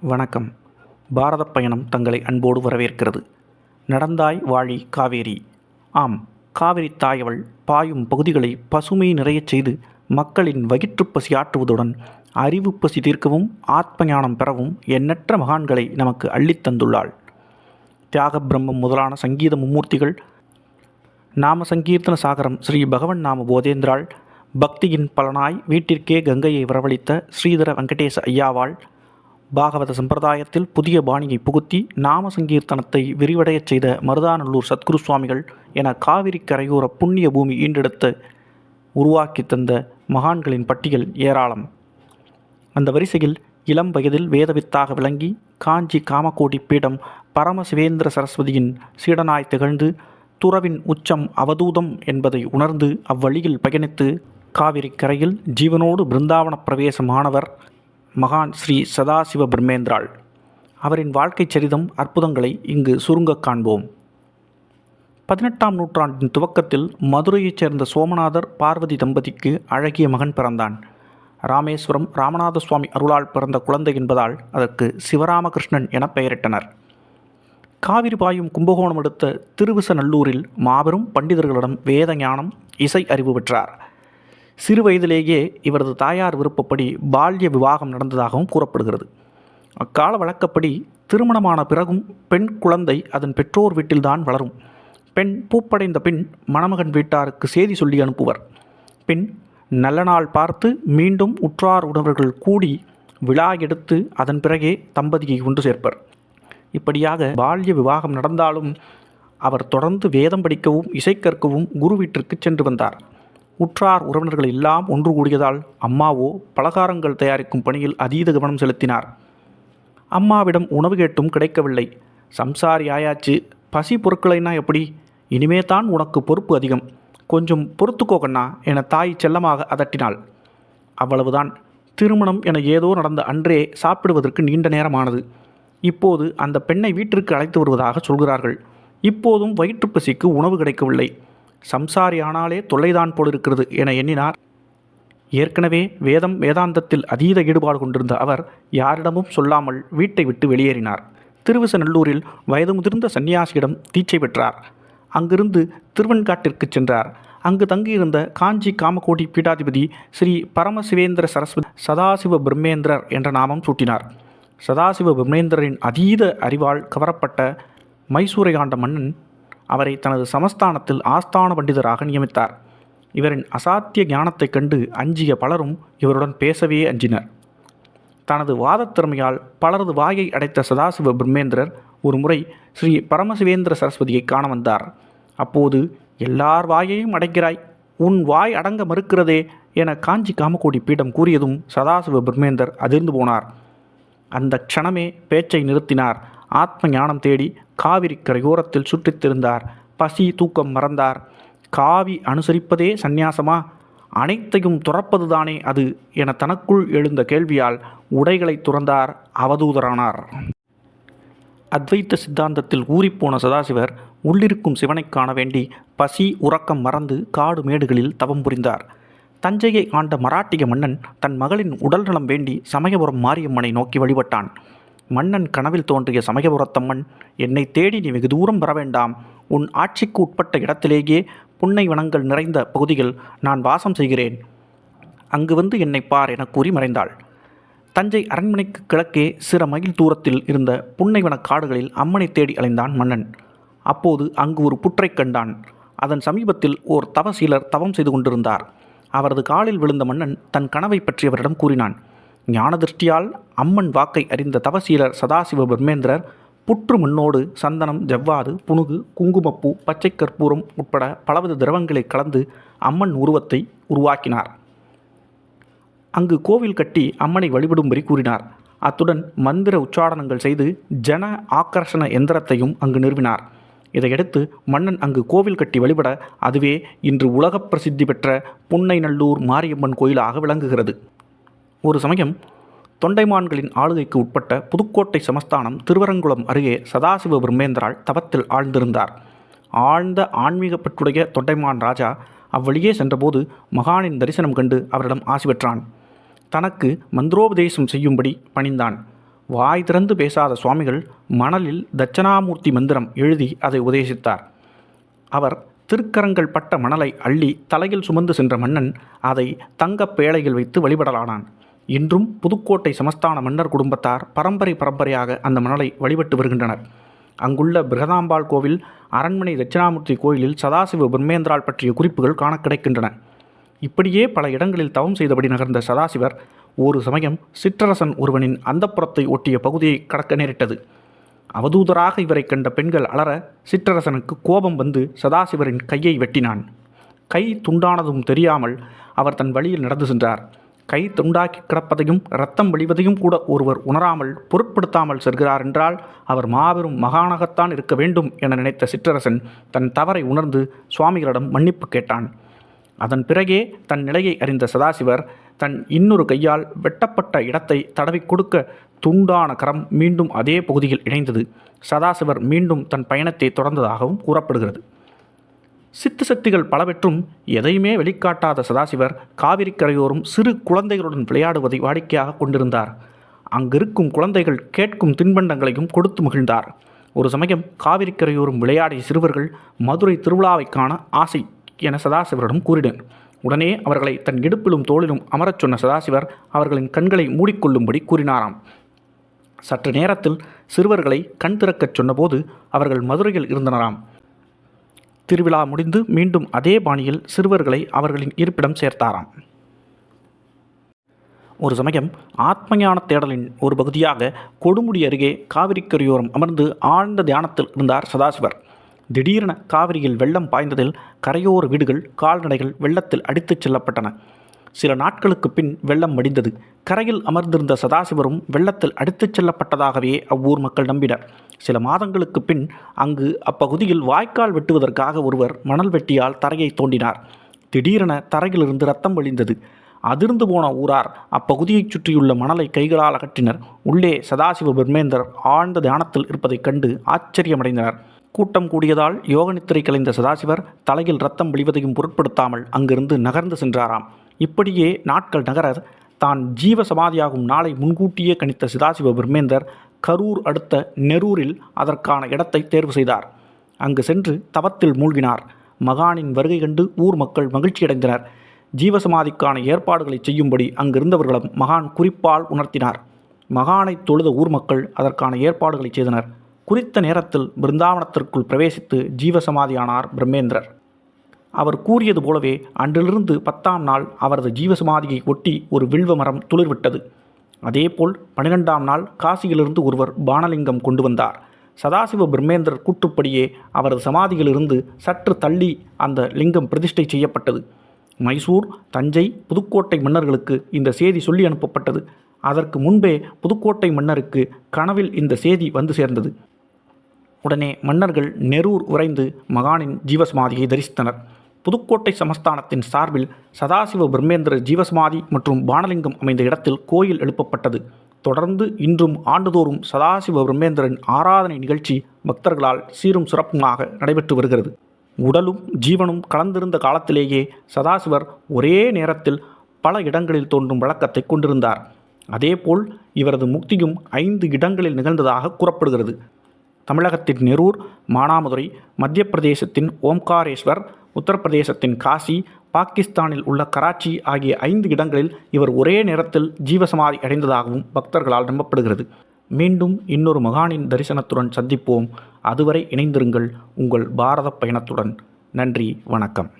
வணக்கம். பாரதப் பயணம் தங்களை அன்போடு வரவேற்கிறது. நடந்தாய் வாழி காவேரி. ஆம் காவிரி தாயவள் பாயும் பகுதிகளை பசுமை நிறையச் செய்து மக்களின் வயிற்றுப் பசி ஆற்றுவதுடன் அறிவு பசி தீர்க்கவும் ஆத்ம ஞானம் பெறவும் எண்ணற்ற மகான்களை நமக்கு அள்ளித் தந்துள்ளாள். தியாக பிரம்மம் முதலான சங்கீத மும்மூர்த்திகள் நாம சங்கீர்த்தன சாகரம் ஸ்ரீ பகவன் நாம போதேந்திராள் பக்தியின் பலனாய் வீட்டிற்கே கங்கையை வரவழைத்த ஸ்ரீதர வெங்கடேச ஐயாவாள் பாகவத சம்பிரதாயத்தில் புதிய பாணியை புகுத்தி நாம சங்கீர்த்தனத்தை விரிவடையச் செய்த மருதாநல்லூர் சத்குரு சுவாமிகள் என காவிரி கரையோர புண்ணிய பூமி ஈண்டெடுத்து உருவாக்கி தந்த மகான்களின் பட்டியல் ஏராளம். அந்த வரிசையில் இளம் வயதில் வேதவித்தாக விளங்கி காஞ்சி காமகோடி பீடம் பரமசிவேந்திர சரஸ்வதியின் சீடனாய் திகழ்ந்து துறவின் உச்சம் அவதூதம் என்பதை உணர்ந்து அவ்வழியில் பயணித்து காவிரி கரையில் ஜீவனோடு பிருந்தாவன பிரவேசமானவர் மகான் ஸ்ரீ சதாசிவ பிரம்மேந்திராள். அவரின் வாழ்க்கை சரிதம் அற்புதங்களை இங்கு சுருங்கக் காண்போம். பதினெட்டாம் நூற்றாண்டின் துவக்கத்தில் மதுரையைச் சேர்ந்த சோமநாதர் பார்வதி தம்பதிக்கு அழகிய மகன் பிறந்தான். ராமேஸ்வரம் ராமநாத சுவாமி அருளால் பிறந்த குழந்தை என்பதால் அதற்கு சிவராமகிருஷ்ணன் என பெயரிட்டனர். காவிரி பாயும் கும்பகோணம் அடுத்த திருவிசநல்லூரில் மாபெரும் பண்டிதர்களிடம் வேத ஞானம் இசை அறிவு பெற்றார். சிறு வயதிலேயே இவரது தாயார் விருப்பப்படி பால்ய விவாகம் நடந்ததாகவும் கூறப்படுகிறது. அக்கால வழக்கப்படி திருமணமான பிறகும் பெண் குழந்தை அதன் பெற்றோர் வீட்டில்தான் வளரும். பெண் பூப்படைந்த பின் மணமகன் வீட்டாருக்கு செய்தி சொல்லி அனுப்புவர். பின் நல்ல நாள் பார்த்து மீண்டும் உற்றார் உணவர்கள் கூடி விழா எடுத்து அதன் பிறகே தம்பதியை கொண்டு சேர்ப்பர். இப்படியாக பால்ய விவாகம் நடந்தாலும் அவர் தொடர்ந்து வேதம் படிக்கவும் இசை கற்கவும் குரு வீட்டிற்கு சென்று வந்தார். உற்றார் உறவினர்கள் எல்லாம் ஒன்று கூடியதால் அம்மாவோ பலகாரங்கள் தயாரிக்கும் பணியில் அதீத கவனம் செலுத்தினார். அம்மாவிடம் உணவு கேட்டும் கிடைக்கவில்லை. சம்சாரி ஆயாச்சு பசி பொருட்களைனா எப்படி? இனிமே தான் உனக்கு பொறுப்பு அதிகம். கொஞ்சம் பொறுத்துக்கோ கண்ணா என தாய் செல்லமாக அதட்டினாள். அவ்வளவுதான். திருமணம் என ஏதோ நடந்த அன்றே சாப்பிடுவதற்கு நீண்ட நேரமானது. இப்போது அந்த பெண்ணை வீட்டிற்கு அழைத்து வருவதாக சொல்கிறார்கள். இப்போதும் வயிற்றுப்பசிக்கு உணவு கிடைக்கவில்லை. சம்சாரி ஆனாலே தொல்லைதான் போலிருக்கிறது என எண்ணினார். ஏற்கனவே வேதம் வேதாந்தத்தில் அதீத ஈடுபாடு கொண்டிருந்த அவர் யாரிடமும் சொல்லாமல் வீட்டை விட்டு வெளியேறினார். திருவிசநல்லூரில் வயது முதிர்ந்த சன்னியாசியிடம் தீட்சை பெற்றார். அங்கிருந்து திருவெண்காட்டிற்கு சென்றார். அங்கு தங்கியிருந்த காஞ்சி காமகோடி பீடாதிபதி ஸ்ரீ பரமசிவேந்திர சரஸ்வதி சதாசிவ பிரம்மேந்திரர் என்ற நாமம் சூட்டினார். சதாசிவ பிரம்மேந்திரரின் அதீத அறிவால் கவரப்பட்ட மைசூரை ஆண்ட மன்னன் அவரை தனது சமஸ்தானத்தில் ஆஸ்தான பண்டிதராக நியமித்தார். இவரின் அசாத்திய ஞானத்தைக் கண்டு அஞ்சிய பலரும் இவருடன் பேசவே அஞ்சினர். தனது வாதத் திறமையால் பலரது வாயை அடைத்த சதாசிவ பிரம்மேந்திரர் ஒரு முறை ஸ்ரீ பரமசிவேந்திர சரஸ்வதியை காண வந்தார். அப்போது எல்லார் வாயையும் அடைக்கிறாய். உன் வாய் அடங்க மறுக்கிறதே என காஞ்சி காமகோடி பீடம் கூறியதும் சதாசிவ பிரம்மேந்தர் அதிர்ந்து போனார். அந்த க்ஷணமே பேச்சை நிறுத்தினார். ஆத்ம ஞானம் தேடி காவிரி கரையோரத்தில் சுற்றித்திருந்தார். பசி தூக்கம் மறந்தார். காவி அனுசரிப்பதே சந்நியாசமா? அனைத்தையும் துறப்பதுதானே அது என தனக்குள் எழுந்த கேள்வியால் உடைகளை துறந்தார் அவதூதரானார். அத்வைத்த சித்தாந்தத்தில் ஊறிப்போன சதாசிவர் உள்ளிருக்கும் சிவனைக் காண வேண்டி பசி உறக்கம் மறந்து காடு மேடுகளில் தவம் புரிந்தார். தஞ்சையை ஆண்ட மராட்டிய மன்னன் தன் மகளின் உடல் நலம் வேண்டி சமயபுரம் மாரியம்மனை நோக்கி வழிபட்டான். மன்னன் கனவில் தோன்றிய சமயபுரத்தம்மன் என்னை தேடி நீ வெகு தூரம் வர வேண்டாம். உன் ஆட்சிக்கு உட்பட்ட இடத்திலேயே புன்னை வனங்கள் நிறைந்த பகுதியில் நான் வாசம் செய்கிறேன். அங்கு வந்து என்னை பார் என கூறி மறைந்தாள். தஞ்சை அரண்மனைக்கு கிழக்கே சிற மைல் தூரத்தில் இருந்த புன்னைவனக் காடுகளில் அம்மனை தேடி அலைந்தான் மன்னன். அப்போது அங்கு ஒரு புற்றைக் கண்டான். அதன் சமீபத்தில் ஓர் தவசீலர் தவம் செய்து கொண்டிருந்தார். அவரது காலில் விழுந்த மன்னன் தன் கனவை பற்றி அவரிடம் கூறினான். ஞான திருஷ்டியால் அம்மன் வாக்கை அறிந்த தவசீலர் சதாசிவ பிரம்மேந்திரர் புற்று மண்ணோடு சந்தனம் ஜவ்வாது புனுகு குங்குமப்பூ பச்சை கற்பூரம் உட்பட பலவித திரவங்களை கலந்து அம்மன் உருவத்தை உருவாக்கினார். அங்கு கோவில் கட்டி அம்மனை வழிபடும்படி கூறினார். அத்துடன் மந்திர உச்சாடனங்கள் செய்து ஜன ஆக்கர்ஷண எந்திரத்தையும் அங்கு நிறுவினார். இதையடுத்து மன்னன் அங்கு கோவில் கட்டி வழிபட அதுவே இன்று உலகப் பிரசித்தி பெற்ற புன்னைநல்லூர் மாரியம்மன் கோயிலாக விளங்குகிறது. ஒரு சமயம் தொண்டைமான்களின் ஆளுகைக்கு உட்பட்ட புதுக்கோட்டை சமஸ்தானம் திருவரங்குளம் அருகே சதாசிவ பிரம்மேந்திரால் தவத்தில் ஆழ்ந்திருந்தார். ஆழ்ந்த ஆன்மீக பற்றுடைய தொண்டைமான் ராஜா அவ்வழியே சென்றபோது மகானின் தரிசனம் கண்டு அவரிடம் ஆசி பெற்றான். தனக்கு மந்திரோபதேசம் செய்யும்படி பணிந்தான். வாய் திறந்து பேசாத சுவாமிகள் மணலில் தட்சணாமூர்த்தி மந்திரம் எழுதி அதை உபதேசித்தார். அவர் திருக்கரங்கள் பட்ட மணலை அள்ளி தலையில் சுமந்து சென்ற மன்னன் அதை தங்கப் பேழையில் வைத்து வழிபடலானான். இன்றும் புதுக்கோட்டை சமஸ்தான மன்னர் குடும்பத்தார் பரம்பரை பரம்பரையாக அந்த மணலை வழிபட்டு வருகின்றனர். அங்குள்ள பிரகதாம்பாள் கோவில் அரண்மனை தட்சிணாமூர்த்தி கோயிலில் சதாசிவ பிரம்மேந்திரால் பற்றிய குறிப்புகள் காண கிடைக்கின்றன. இப்படியே பல இடங்களில் தவம் செய்தபடி நகர்ந்த சதாசிவர் ஒரு சமயம் சிற்றரசன் ஒருவனின் அந்தப்புறத்தை ஒட்டிய பகுதியை கடக்க நேரிட்டது. அவதூதராக இவரை கண்ட பெண்கள் அலற சிற்றரசனுக்கு கோபம் வந்து சதாசிவரின் கையை வெட்டினான். கை துண்டானதும் தெரியாமல் அவர் தன் வழியில் நடந்து சென்றார். கை துண்டாக்கி கிடப்பதையும் ரத்தம் வழிவதையும் கூட ஒருவர் உணராமல் பொருட்படுத்தாமல் செல்கிறார் என்றால் அவர் மாபெரும் மகானாகத்தான் இருக்க வேண்டும் என நினைத்த சிற்றரசன் தன் தவறை உணர்ந்து சுவாமிகளிடம் மன்னிப்பு கேட்டான். அதன் பிறகே தன் நிலையை அறிந்த சதாசிவர் தன் இன்னொரு கையால் வெட்டப்பட்ட இடத்தை தடவி கொடுக்க துண்டான கரம் மீண்டும் அதே பகுதியில் இணைந்தது. சதாசிவர் மீண்டும் தன் பயணத்தை தொடர்ந்ததாகவும் கூறப்படுகிறது. சித்து சக்திகள் பலவற்றும் எதையுமே வெளிக்காட்டாத சதாசிவர் காவிரி கரையோரும் சிறு குழந்தைகளுடன் விளையாடுவதை வாடிக்கையாக கொண்டிருந்தார். அங்கிருக்கும் குழந்தைகள் கேட்கும் தின்பண்டங்களையும் கொடுத்து மகிழ்ந்தார். ஒரு சமயம் காவிரி கரையோரும் விளையாடிய சிறுவர்கள் மதுரை திருவிழாவை காண ஆசை என சதாசிவரிடம் கூறினர். உடனே அவர்களை தன் இடுப்பிலும் தோளிலும் அமரச் சொன்ன சதாசிவர் அவர்களின் கண்களை மூடிக்கொள்ளும்படி கூறினாராம். சற்று நேரத்தில் சிறுவர்களை கண் திறக்கச் சொன்னபோது அவர்கள் மதுரையில் இருந்தனராம். திருவிழா முடிந்து மீண்டும் அதே பாணியில் சிறுவர்களை அவர்களின் இருப்பிடம் சேர்த்தாராம். ஒரு சமயம் ஆத்மஞான தேடலின் ஒரு பகுதியாக கொடுமுடி அருகே காவிரிக்கரையோரம் அமர்ந்து ஆழ்ந்த தியானத்தில் இருந்தார் சதாசிவர். திடீரென காவிரியில் வெள்ளம் பாய்ந்ததில் கரையோர வீடுகள் கால்நடைகள் வெள்ளத்தில் அடித்துச் செல்லப்பட்டன. சில நாட்களுக்கு பின் வெள்ளம் வடிந்தது. கரையில் அமர்ந்திருந்த சதாசிவரும் வெள்ளத்தில் அடித்துச் செல்லப்பட்டதாகவே அவ்வூர் மக்கள் நம்பினர். சில மாதங்களுக்கு பின் அங்கு அப்பகுதியில் வாய்க்கால் வெட்டுவதற்காக ஒருவர் மணல் வெட்டியால் தரையை தோண்டினார். திடீரென தரையிலிருந்து ரத்தம் வழிந்தது அதிர்ந்து போன ஊரார் அப்பகுதியைச் சுற்றியுள்ள மணலை கைகளால் அகற்றினர். உள்ளே சதாசிவ பிரம்மேந்தர் ஆழ்ந்த தியானத்தில் இருப்பதைக் கண்டு ஆச்சரியமடைந்தனர். கூட்டம் கூடியதால் யோகநித்திரை கலைந்த சதாசிவர் தலையில் ரத்தம் விழிவதையும் பொருட்படுத்தாமல் அங்கிருந்து நகர்ந்து சென்றாராம். இப்படியே நாட்கள் நகர தான் ஜீவ சமாதியாகும் நாளை முன்கூட்டியே கணித்த சதாசிவ பிரம்மேந்தர் கரூர் அடுத்த நெரூரில் அதற்கான இடத்தை தேர்வு செய்தார். அங்கு சென்று தவத்தில் மூழ்கினார். மகானின் வருகை கண்டு ஊர் மக்கள் மகிழ்ச்சியடைந்தனர் ஜீவசமாதிக்கான ஏற்பாடுகளை செய்யும்படி அங்கிருந்தவர்களிடம் மகான் குறிப்பால் உணர்த்தினார். மகானை தொழுத ஊர் மக்கள் அதற்கான ஏற்பாடுகளை செய்தனர். குறித்த நேரத்தில் பிருந்தாவனத்திற்குள் பிரவேசித்து ஜீவசமாதியானார் பிரம்மேந்திரர் அவர் கூறியது போலவே அன்றிலிருந்து பத்தாம் நாள் அவரது ஜீவசமாதியை ஒட்டி ஒரு வில்வ மரம் துளிர்விட்டது. அதேபோல் பனிரெண்டாம் நாள் காசியிலிருந்து ஒருவர் பானலிங்கம் கொண்டு வந்தார். சதாசிவ பிரம்மேந்திரர் கூற்றுப்படியே அவரது சமாதியிலிருந்து சற்று தள்ளி அந்த லிங்கம் பிரதிஷ்டை செய்யப்பட்டது. மைசூர் தஞ்சை புதுக்கோட்டை மன்னர்களுக்கு இந்த செய்தி சொல்லி அனுப்பப்பட்டது. அதற்கு முன்பே புதுக்கோட்டை மன்னருக்கு கனவில் இந்த செய்தி வந்து சேர்ந்தது. உடனே மன்னர்கள் நெரூர் உறைந்து மகானின் ஜீவசமாதியை தரிசித்தனர். புதுக்கோட்டை சமஸ்தானத்தின் சார்பில் சதாசிவ பிரம்மேந்திர ஜீவசமாதி மற்றும் பானலிங்கம் அமைந்த இடத்தில் கோயில் எழுப்பப்பட்டது. தொடர்ந்து இன்றும் ஆண்டுதோறும் சதாசிவ பிரம்மேந்திரன் ஆராதனை நிகழ்ச்சி பக்தர்களால் சீரும் சிறப்புமாக நடைபெற்று வருகிறது. உடலும் ஜீவனும் கலந்திருந்த காலத்திலேயே சதாசிவர் ஒரே நேரத்தில் பல இடங்களில் தோன்றும் வழக்கத்தை கொண்டிருந்தார். அதேபோல் இவரது முக்தியும் ஐந்து இடங்களில் நிகழ்ந்ததாக கூறப்படுகிறது. தமிழகத்தின் நெரூர் மானாமதுரை மத்திய பிரதேசத்தின் ஓம்காரேஸ்வர் உத்தரப்பிரதேசத்தின் காசி பாகிஸ்தானில் உள்ள கராச்சி ஆகிய ஐந்து இடங்களில் இவர் ஒரே நேரத்தில் ஜீவசமாதி அடைந்ததாகவும் பக்தர்களால் நம்பப்படுகிறது. மீண்டும் இன்னொரு மகானின் தரிசனத்துடன் சந்திப்போம். அதுவரை இணைந்திருங்கள் உங்கள் பாரத பயணத்துடன். நன்றி வணக்கம்.